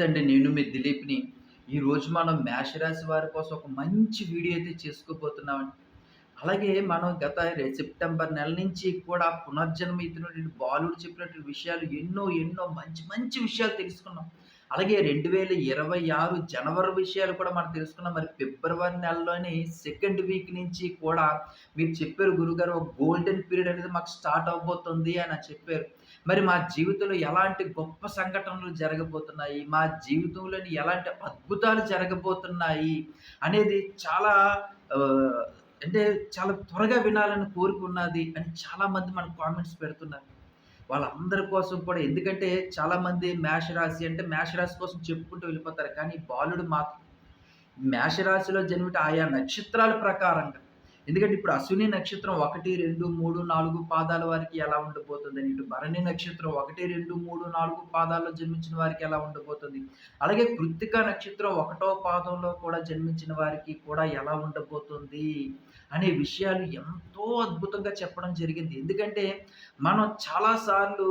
నమస్తే అండి నేను మీ దిలీప్ని. ఈరోజు మనం మేషరాశి వారి కోసం ఒక మంచి వీడియో అయితే చేసుకోబోతున్నామండి. అలాగే మనం గత సెప్టెంబర్ నెల నుంచి కూడా పునర్జన్మ ఇచ్చినటువంటి బాలుడు చెప్పినటువంటి విషయాలు ఎన్నో ఎన్నో మంచి మంచి విషయాలు తెలుసుకున్నాం. అలాగే రెండు వేల ఇరవై ఆరు జనవరి విషయాలు కూడా మనం తెలుసుకున్నాం. మరి ఫిబ్రవరి నెలలోని సెకండ్ వీక్ నుంచి కూడా మీరు చెప్పారు గురుగారు ఒక గోల్డెన్ పీరియడ్ అనేది మాకు స్టార్ట్ అవబోతుంది అని చెప్పారు. మరి మా జీవితంలో ఎలాంటి గొప్ప సంఘటనలు జరగబోతున్నాయి? మా జీవితంలోని ఎలాంటి అద్భుతాలు జరగబోతున్నాయి? అనేది చాలా అంటే చాలా త్వరగా వినాలని కోరుకున్నది అని చాలామంది మనకు కామెంట్స్ పెడుతున్నారు. వాళ్ళందరి కోసం కూడా. ఎందుకంటే చాలామంది మేషరాశి అంటే మేషరాశి కోసం చెప్పుకుంటూ వెళ్ళిపోతారు. కానీ బాలుడు మాత్రం మేషరాశిలో జన్మిట ఆయా నక్షత్రాల ప్రకారంగా ఎందుకంటే ఇప్పుడు అశ్విని నక్షత్రం ఒకటి రెండు మూడు నాలుగు పాదాల వారికి ఎలా ఉండబోతుంది ఇటు భరణి నక్షత్రం ఒకటి రెండు మూడు నాలుగు పాదాల్లో జన్మించిన వారికి ఎలా ఉండబోతుంది అలాగే కృత్తిక నక్షత్రం ఒకటో పాదంలో కూడా జన్మించిన వారికి కూడా ఎలా ఉండబోతుంది అనే విషయాలు ఎంతో అద్భుతంగా చెప్పడం జరిగింది. ఎందుకంటే మనం చాలాసార్లు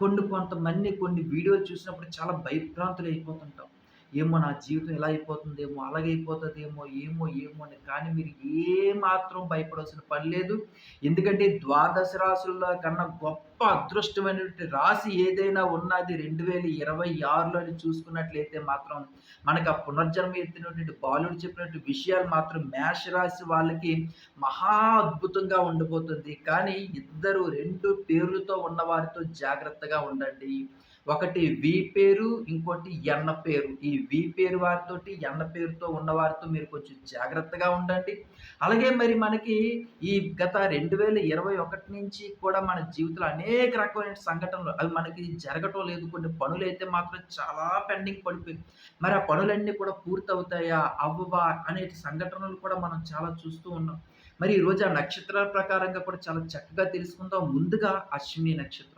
కొన్ని కొంతమంది కొన్ని వీడియోలు చూసినప్పుడు చాలా భయభ్రాంతులు అయిపోతుంటాం ఏమో నా జీవితం ఎలా అయిపోతుందేమో అలాగైపోతుందేమో ఏమో ఏమో అని. కానీ మీరు ఏ మాత్రం భయపడాల్సిన పని లేదు. ఎందుకంటే ద్వాదశ రాశుల్లో కన్నా గొప్ప అదృష్టమైనటువంటి రాశి ఏదైనా ఉన్నది రెండు వేల ఇరవై ఆరులో చూసుకున్నట్లయితే మాత్రం మనకు ఆ పునర్జన్మ ఎత్తినటువంటి బాలుడు చెప్పినటువంటి విషయాలు మాత్రం మేష రాశి వాళ్ళకి మహా అద్భుతంగా ఉండబోతుంది కానీ ఇద్దరు రెండు పేర్లతో ఉన్న వారితో జాగ్రత్తగా ఉండండి. ఒకటి వి పేరు ఇంకోటి ఎన్న పేరు. ఈ వి పేరు వారితోటి ఎన్న పేరుతో ఉన్నవారితో మీరు కొంచెం జాగ్రత్తగా ఉండండి. అలాగే మరి మనకి ఈ గత రెండు వేల ఇరవై ఒకటి నుంచి కూడా మన జీవితంలో అనేక రకమైన సంఘటనలు అవి మనకి జరగటం లేదు. కొన్ని పనులు అయితే మాత్రం చాలా పెండింగ్ పడిపోయింది మరి ఆ పనులన్నీ కూడా పూర్తవుతాయా అవ్వవా అనే సంఘటనలు కూడా మనం చాలా చూస్తూ ఉన్నాం. మరి ఈరోజు ఆ నక్షత్రాల ప్రకారంగా కూడా చాలా చక్కగా తెలుసుకుందాం. ముందుగా అశ్విని నక్షత్రం.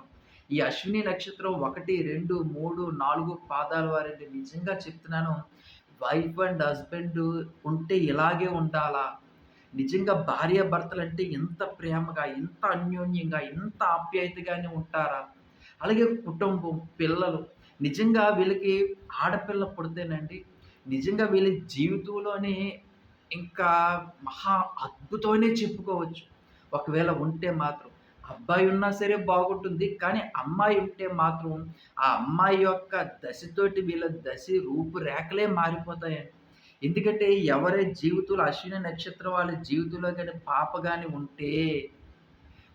ఈ అశ్విని నక్షత్రం ఒకటి రెండు మూడు నాలుగు పాదాల వారండి. నిజంగా చెప్తున్నాను వైఫ్ అండ్ హస్బెండ్ ఉంటే ఇలాగే ఉండాలా? నిజంగా భార్య భర్తలు అంటే ఎంత ప్రేమగా ఎంత అన్యోన్యంగా ఎంత ఆప్యాయతగానే ఉంటారా? అలాగే కుటుంబం పిల్లలు నిజంగా వీళ్ళకి ఆడపిల్ల పుడితేనండి నిజంగా వీళ్ళ జీవితంలోనే ఇంకా మహా అద్భుతమనే చెప్పుకోవచ్చు. ఒకవేళ ఉంటే మాత్రం అబ్బాయి ఉన్నా సరే బాగుంటుంది కానీ అమ్మాయి ఉంటే మాత్రం ఆ అమ్మాయి యొక్క దశతోటి వీళ్ళ దశ రూపురేఖలే మారిపోతాయండి ఎందుకంటే ఎవరి జీవితంలో అశ్విని నక్షత్రం వాళ్ళ జీవితంలో కానీ పాప కానీ ఉంటే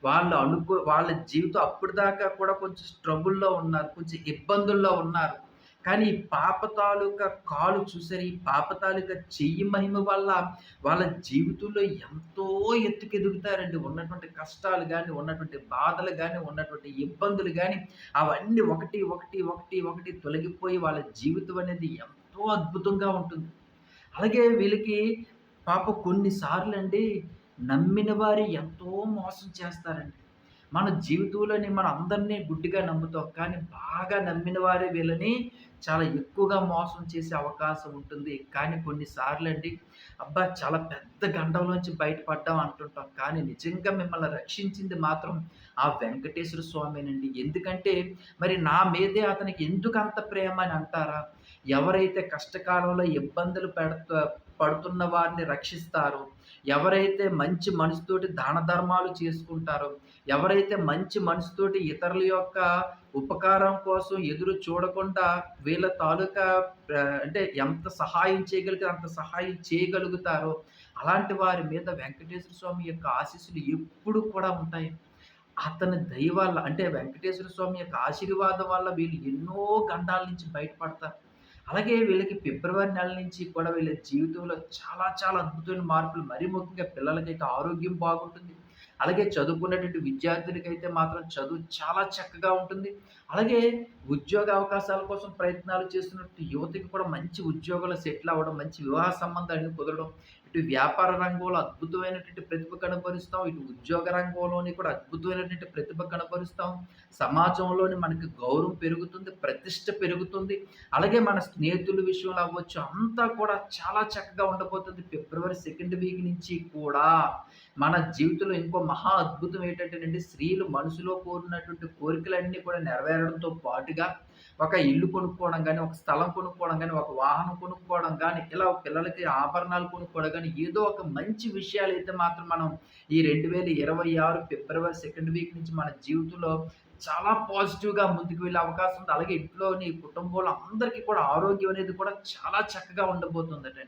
వాళ్ళు అనుకో వాళ్ళ జీవితం అప్పటిదాకా కూడా కొంచెం స్ట్రగుల్లో ఉన్నారు కొంచెం ఇబ్బందుల్లో ఉన్నారు. కానీ ఈ పాప తాలూకా కాలు చూసారు? ఈ పాప తాలూకా చెయ్యి మహిమ వల్ల వాళ్ళ జీవితంలో ఎంతో ఎత్తుకెదుగుతారండి. ఉన్నటువంటి కష్టాలు కానీ ఉన్నటువంటి బాధలు కానీ ఉన్నటువంటి ఇబ్బందులు కానీ అవన్నీ ఒకటి ఒకటి ఒకటి ఒకటి తొలగిపోయి వాళ్ళ జీవితం అనేది ఎంతో అద్భుతంగా ఉంటుంది. అలాగే వీళ్ళకి పాప కొన్నిసార్లు అండి నమ్మిన వారి ఎంతో మోసం చేస్తారండి. మన జీవితంలోని మన అందరినీ గుడ్డిగా నమ్ముతాం. కానీ బాగా నమ్మిన వారే వీళ్ళని చాలా ఎక్కువగా మోసం చేసే అవకాశం ఉంటుంది. కానీ కొన్నిసార్లు అండి అబ్బా చాలా పెద్ద గండంలోంచి బయటపడ్డాం అంటుంటాం. కానీ నిజంగా మిమ్మల్ని రక్షించింది మాత్రం ఆ వెంకటేశ్వర స్వామినండి. ఎందుకంటే మరి నా మీదే అతనికి ఎందుకు అంత ప్రేమ అని అంటారా? ఎవరైతే కష్టకాలంలో ఇబ్బందులు పెడుతూ పడుతున్న వారిని రక్షిస్తారో ఎవరైతే మంచి మనసుతోటి దాన ధర్మాలు చేసుకుంటారో ఎవరైతే మంచి మనసుతోటి ఇతరుల యొక్క ఉపకారం కోసం ఎదురు చూడకుండా వీళ్ళ తాలూకా అంటే ఎంత సహాయం చేయగలిగితే అంత సహాయం చేయగలుగుతారో అలాంటి వారి మీద వెంకటేశ్వర స్వామి యొక్క ఆశీస్సులు ఎప్పుడు కూడా ఉంటాయి. అతని దయ వల్ల అంటే వెంకటేశ్వర స్వామి యొక్క ఆశీర్వాదం వల్ల వీళ్ళు ఎన్నో గండాల నుంచి బయటపడతారు. అలాగే వీళ్ళకి ఫిబ్రవరి నెల నుంచి కూడా వీళ్ళ జీవితంలో చాలా చాలా అద్భుతమైన మార్పులు. మరీ ముఖ్యంగా పిల్లలకైతే ఆరోగ్యం బాగుంటుంది. అలాగే చదువుకున్నటువంటి విద్యార్థులకైతే మాత్రం చదువు చాలా చక్కగా ఉంటుంది. అలాగే ఉద్యోగ అవకాశాల కోసం ప్రయత్నాలు చేస్తున్నట్టు యువతకి కూడా మంచి ఉద్యోగాలు సెటిల్ అవ్వడం మంచి వివాహ సంబంధాలను కుదరడం ఇటు వ్యాపార రంగంలో అద్భుతమైనటువంటి ప్రతిభ కనబరుస్తాం ఇటు ఉద్యోగ రంగంలోని కూడా అద్భుతమైనటువంటి ప్రతిభ కనబరుస్తాం. సమాజంలోని మనకి గౌరవం పెరుగుతుంది ప్రతిష్ట పెరుగుతుంది. అలాగే మన స్నేహితుల విషయంలో అవ్వచ్చు అంతా కూడా చాలా చక్కగా ఉండబోతుంది. ఫిబ్రవరి సెకండ్ వీక్ నుంచి కూడా మన జీవితంలో ఇంకో మహా అద్భుతం ఏంటంటేనండి స్త్రీలు మనసులో కోరినటువంటి కోరికలన్నీ కూడా నెరవేరడంతో పాటుగా ఒక ఇల్లు కొనుక్కోవడం కానీ ఒక స్థలం కొనుక్కోవడం కానీ ఒక వాహనం కొనుక్కోవడం కానీ ఇలా పిల్లలకి ఆభరణాలు కొనుక్కోవడం కానీ ఏదో ఒక మంచి విషయాలైతే మాత్రం మనం ఈ 2026 ఫిబ్రవరి సెకండ్ వీక్ నుంచి మన జీవితంలో చాలా పాజిటివ్‌గా ముందుకు వెళ్ళే అవకాశం ఉంది. అలాగే ఇంట్లోని కుటుంబంలో అందరికీ కూడా ఆరోగ్యం అనేది కూడా చాలా చక్కగా ఉండబోతుందట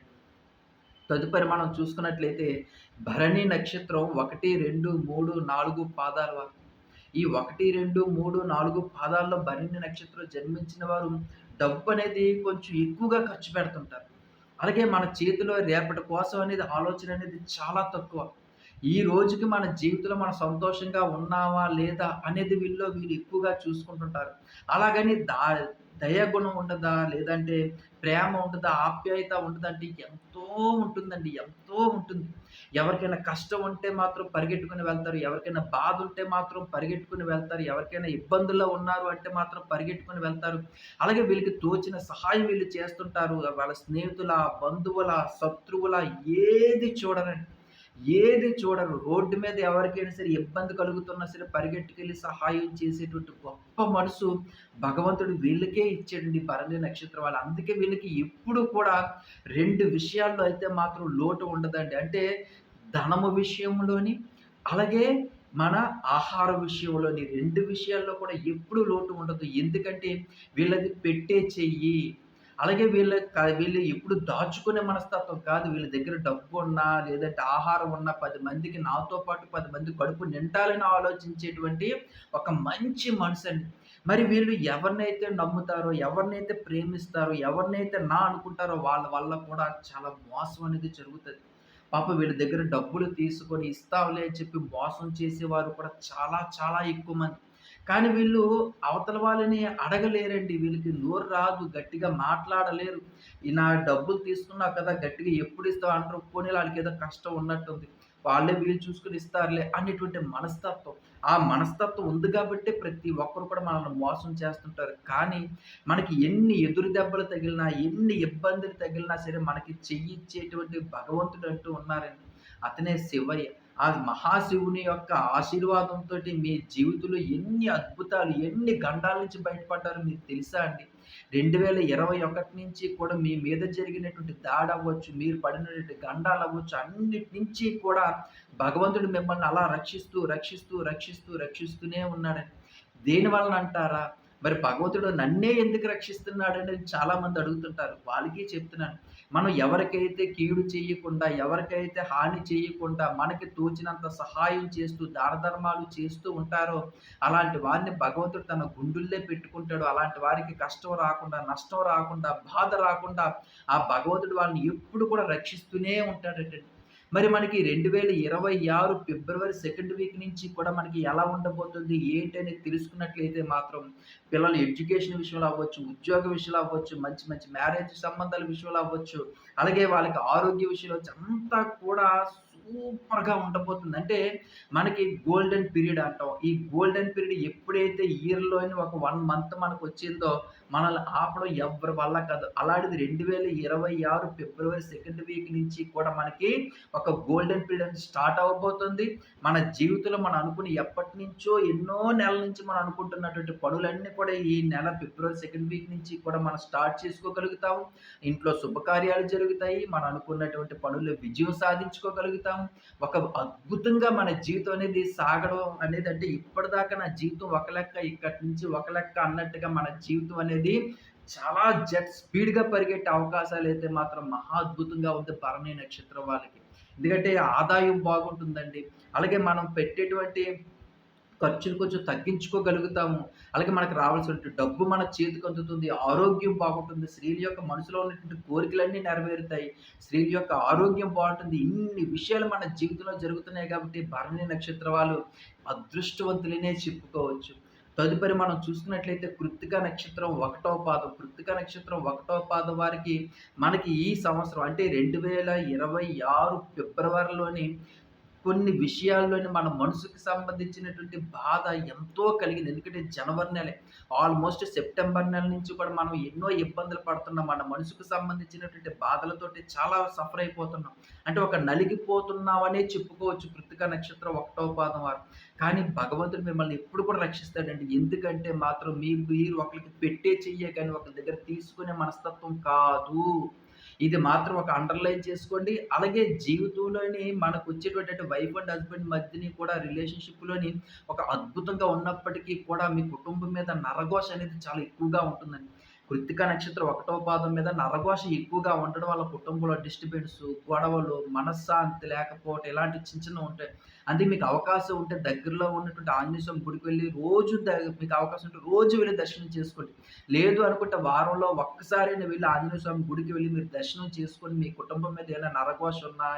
తదుపరి మనం చూసుకున్నట్లయితే భరణి నక్షత్రం 1, 2, 3, 4 పాదాల వరకు ఈ 1, 2, 3, 4 పాదాల్లో భరణి నక్షత్రం జన్మించిన వారు డబ్బు అనేది కొంచెం ఎక్కువగా ఖర్చు పెడుతుంటారు. అలాగే మన చేతిలో రేపటి కోసం అనేది ఆలోచన అనేది చాలా తక్కువ. ఈ రోజుకి మన జీవితంలో మనం సంతోషంగా ఉన్నామా? లేదా? అనేది వీళ్ళలో వీళ్ళు ఎక్కువగా చూసుకుంటుంటారు. అలాగని దా దయాగుణం ఉండదా? లేదంటే ప్రేమ ఉంటుందా ఆప్యాయత ఉంటుందంటే ఎంతో ఉంటుందండి. ఎంతో ఉంటుంది. ఎవరికైనా కష్టం ఉంటే మాత్రం పరిగెట్టుకుని వెళ్తారు. ఎవరికైనా బాధ ఉంటే మాత్రం పరిగెట్టుకుని వెళ్తారు. ఎవరికైనా ఇబ్బందుల్లో ఉన్నారు అంటే మాత్రం పరిగెట్టుకుని వెళ్తారు. అలాగే వీళ్ళకి తోచిన సహాయం వీళ్ళు చేస్తుంటారు. వాళ్ళ స్నేహితుల, బంధువుల, శత్రువుల ఏది చూడరండి. ఏది చూడరు. రోడ్డు మీద ఎవరికైనా సరే ఇబ్బంది కలుగుతున్నా సరే పరిగెట్టుకెళ్ళి సహాయం చేసేటువంటి గొప్ప మనసు భగవంతుడు వీళ్ళకే ఇచ్చాడండి భరణి నక్షత్రం వాళ్ళు. అందుకే వీళ్ళకి ఎప్పుడు కూడా రెండు విషయాల్లో అయితే మాత్రం లోటు ఉండదండి. అంటే ధనము విషయంలోని, అలాగే మన ఆహార విషయంలోని రెండు విషయాల్లో కూడా ఎప్పుడు లోటు ఉండదు. ఎందుకంటే వీళ్ళది పెట్టే చెయ్యి. అలాగే వీళ్ళ వీళ్ళు ఎప్పుడు దాచుకునే మనస్తత్వం కాదు. వీళ్ళ దగ్గర డబ్బు ఉన్నా లేదంటే ఆహారం ఉన్నా పది మందికి నాతో పాటు పది మంది కడుపు నిండాలని ఆలోచించేటువంటి ఒక మంచి మనసు అండి మరి వీళ్ళు ఎవరినైతే నమ్ముతారో, ఎవరినైతే ప్రేమిస్తారో, ఎవరినైతే నా అనుకుంటారో వాళ్ళ వల్ల కూడా చాలా మోసం అనేది జరుగుతుంది పాప వీళ్ళ దగ్గర డబ్బులు తీసుకొని ఇస్తాంలే అని చెప్పి మోసం చేసేవారు కూడా చాలా చాలా ఎక్కువ మంది. కానీ వీళ్ళు అవతల వాళ్ళని అడగలేరండి. వీళ్ళకి నోరు రాదు. గట్టిగా మాట్లాడలేరు. ఈ నా డబ్బులు తీసుకున్నావు కదా! గట్టిగా ఎప్పుడు ఇస్తావు అంటారు. కొని వాళ్ళకి ఏదో కష్టం ఉన్నట్టుంది. వాళ్ళే వీళ్ళు చూసుకుని ఇస్తారులే అనేటువంటి మనస్తత్వం. ఆ మనస్తత్వం ఉంది కాబట్టి ప్రతి ఒక్కరు కూడా మనల్ని మోసం చేస్తుంటారు. కానీ మనకి ఎన్ని ఎదురు దెబ్బలు తగిలినా, ఎన్ని ఇబ్బందులు తగిలినా సరే మనకి చెయ్యిచ్చేటువంటి భగవంతుడంటూ ఉన్నారండి. అతనే శివయ్య. ఆ మహాశివుని యొక్క ఆశీర్వాదంతో మీ జీవితంలో ఎన్ని అద్భుతాలు, ఎన్ని గండాల నుంచి బయటపడ్డారో మీకు తెలుసా అండి? 2021 నుంచి కూడా మీ మీద జరిగినటువంటి దాడవ్వచ్చు, మీరు పడినటువంటి గండాలవ్వచ్చు, అన్నిటి నుంచి కూడా భగవంతుడు మిమ్మల్ని అలా రక్షిస్తూ, రక్షిస్తూ, రక్షిస్తూ, రక్షిస్తూనే ఉన్నాడని దేనివలన అంటారా? మరి భగవంతుడు నన్నే ఎందుకు రక్షిస్తున్నాడని చాలామంది అడుగుతుంటారు. వాళ్ళకి చెప్తున్నాను. మనం ఎవరికైతే కీడు చేయకుండా, ఎవరికైతే హాని చేయకుండా, మనకి తోచినంత సహాయం చేస్తూ, దాన ధర్మాలు చేస్తూ ఉంటారో, అలాంటి వారిని భగవంతుడు తన గుండుల్లో పెట్టుకుంటాడు. అలాంటి వారికి కష్టం రాకుండా, నష్టం రాకుండా, బాధ రాకుండా ఆ భగవంతుడు వాళ్ళని ఎప్పుడు కూడా రక్షిస్తూనే ఉంటాడటండి. మరి మనకి 2026 ఫిబ్రవరి సెకండ్ వీక్ నుంచి కూడా మనకి ఎలా ఉండబోతుంది, ఏంటి అనేది తెలుసుకున్నట్లయితే మాత్రం పిల్లల ఎడ్యుకేషన్ విషయంలో అవ్వచ్చు, ఉద్యోగ విషయంలో అవ్వచ్చు, మంచి మంచి మ్యారేజ్ సంబంధాల విషయంలో అవ్వచ్చు, అలాగే వాళ్ళకి ఆరోగ్య విషయంలో వచ్చి అంతా కూడా సూపర్‌గా ఉండబోతుంది. అంటే మనకి గోల్డెన్ పీరియడ్ అంటాం. ఈ గోల్డెన్ పీరియడ్ ఎప్పుడైతే ఇయర్‌లోని ఒక వన్ మంత్ మనకు వచ్చిందో మనల్ని ఆపడం ఎవ్వరి వల్ల కాదు. అలాంటిది 2026 ఫిబ్రవరి సెకండ్ వీక్ నుంచి కూడా మనకి ఒక గోల్డెన్ పీరియడ్ స్టార్ట్ అవ్వబోతుంది. మన జీవితంలో మనం అనుకుని ఎప్పటినుంచో ఎన్నో నెలల నుంచి మనం అనుకుంటున్నటువంటి పనులన్నీ కూడా ఈ నెల ఫిబ్రవరి సెకండ్ వీక్ నుంచి కూడా మనం స్టార్ట్ చేసుకోగలుగుతాం ఇంట్లో శుభకార్యాలు జరుగుతాయి. మనం అనుకున్నటువంటి పనుల్లో విజయం సాధించుకోగలుగుతాం ఒక అద్భుతంగా మన జీవితం అనేది సాగడం అనేది అంటే ఇప్పటిదాకా నా జీవితం ఒక లెక్క, ఇక్కడి నుంచి ఒక లెక్క అన్నట్టుగా మన జీవితం అనేది చాలా జెట్ స్పీడ్‌గా పరిగెట్టే అవకాశాలు అయితే మాత్రం మహా అద్భుతంగా ఉంది భరణి నక్షత్రం వాళ్ళకి. ఎందుకంటే ఆదాయం బాగుంటుందండి. అలాగే మనం పెట్టేటువంటి ఖర్చులు కొంచెం తగ్గించుకోగలుగుతాము. అలాగే మనకు రావాల్సినటువంటి డబ్బు మన చేతికి అందుతుంది ఆరోగ్యం బాగుంటుంది. స్త్రీల యొక్క మనసులో ఉన్నటువంటి కోరికలన్నీ నెరవేరుతాయి. స్త్రీల యొక్క ఆరోగ్యం బాగుంటుంది ఇన్ని విషయాలు మన జీవితంలో జరుగుతున్నాయి కాబట్టి భరణి నక్షత్ర వాళ్ళు అదృష్టవంతులనే చెప్పుకోవచ్చు. తదుపరి మనం చూసుకున్నట్లయితే కృత్తిక నక్షత్రం ఒకటవ పాదం. కృత్తిక నక్షత్రం ఒకటవ పాదం వారికి మనకి ఈ సంవత్సరం అంటే 2026 ఫిబ్రవరిలోని కొన్ని విషయాల్లోని మన మనసుకు సంబంధించినటువంటి బాధ ఎంతో కలిగింది. ఎందుకంటే జనవరి నెలే. ఆల్‌మోస్ట్ సెప్టెంబర్ నెల నుంచి కూడా మనం ఎన్నో ఇబ్బందులు పడుతున్నాం. మన మనసుకు సంబంధించినటువంటి బాధలతోటి చాలా సఫర్ అయిపోతున్నాం. అంటే ఒక నలిగిపోతున్నామనే చెప్పుకోవచ్చు కృతిక నక్షత్రం ఒకటవ పాదం వారు. కానీ భగవంతుడు మిమ్మల్ని ఎప్పుడు కూడా రక్షిస్తాడండి. ఎందుకంటే మాత్రం మీరు మీరు ఒకరికి పెట్టే చెయ్యే కానీ ఒకరి దగ్గర తీసుకునే మనస్తత్వం కాదు. ఇది మాత్రం ఒక అండర్‌లైన్ చేసుకోండి. అలాగే జీవితంలోని మనకొచ్చేటటువంటి వైఫ్ అండ్ హస్బెండ్ మధ్యని కూడా రిలేషన్‌షిప్‌లోని ఒక అద్భుతంగా ఉన్నప్పటికీ కూడా మీ కుటుంబం మీద నరఘోష అనేది చాలా ఎక్కువగా ఉంటుందండి. కృత్తిక నక్షత్రం ఒకటో పాదం మీద నరఘోష ఎక్కువగా ఉండడం వల్ల కుటుంబంలో డిస్టర్బెన్స్ గొడవలు, మనశ్శాంతి లేకపోవటం ఇలాంటి చిన్న చిన్న ఉంటాయి. అందుకే మీకు అవకాశం ఉంటే దగ్గరలో ఉన్నటువంటి ఆంజనేయ స్వామి గుడికి వెళ్ళి రోజు మీకు అవకాశం ఉంటే రోజు వెళ్ళి దర్శనం చేసుకోండి. లేదు అనుకుంటే వారంలో ఒక్కసారైనా వెళ్ళి ఆంజనేయ స్వామి గుడికి వెళ్ళి మీరు దర్శనం చేసుకొని మీ కుటుంబం మీద ఏమైనా నరఘోష ఉన్నా,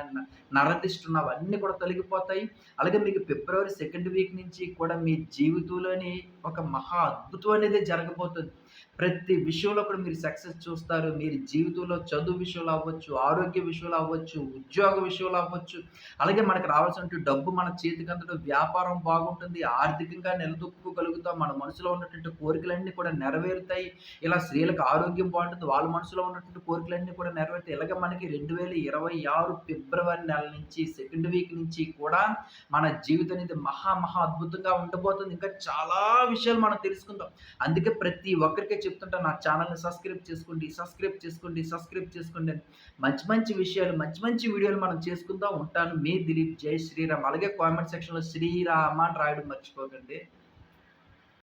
నరదిష్టి ఉన్నా అవన్నీ కూడా తొలగిపోతాయి. అలాగే మీకు ఫిబ్రవరి సెకండ్ వీక్ నుంచి కూడా మీ జీవితంలోని ఒక మహా అద్భుతం అనేది జరగబోతుంది. ప్రతి విషయంలో కూడా మీరు సక్సెస్ చూస్తారు. మీరు జీవితంలో చదువు విషయంలో అవ్వచ్చు, ఆరోగ్య విషయంలో అవ్వచ్చు, ఉద్యోగ విషయంలో అవ్వచ్చు, అలాగే మనకు రావాల్సిన డబ్బు మన చేతికందడం, వ్యాపారం బాగుంటుంది, ఆర్థికంగా నిలదొక్కుకోగలుగుతాం, మన మనసులో ఉన్నటువంటి కోరికలన్నీ కూడా నెరవేరుతాయి. ఇలా స్త్రీలకు ఆరోగ్యం బాగుంటుంది వాళ్ళ మనసులో ఉన్నటువంటి కోరికలన్నీ కూడా నెరవేరుతాయి. ఇలాగే మనకి 2026 ఫిబ్రవరి నెల నుంచి సెకండ్ వీక్ నుంచి కూడా మన జీవితం అనేది మహా మహా అద్భుతంగా ఉండబోతుంది. ఇంకా చాలా విషయాలు మనం తెలుసుకుందాం. అందుకే ప్రతి ఒక్కరికి చెప్తుంటా నా ఛానల్ని సబ్స్క్రైబ్ చేసుకోండి, సబ్స్క్రైబ్ చేసుకోండి, సబ్స్క్రైబ్ చేసుకోండి అని. మంచి మంచి విషయాలు, మంచి మంచి వీడియోలు మనం చేసుకుందాం. ఉంటాను. మీ దిలీప్. జై శ్రీరామ్. అలాగే కామెంట్ సెక్షన్‌లో శ్రీరామ అని రాయడం మర్చిపోకండి.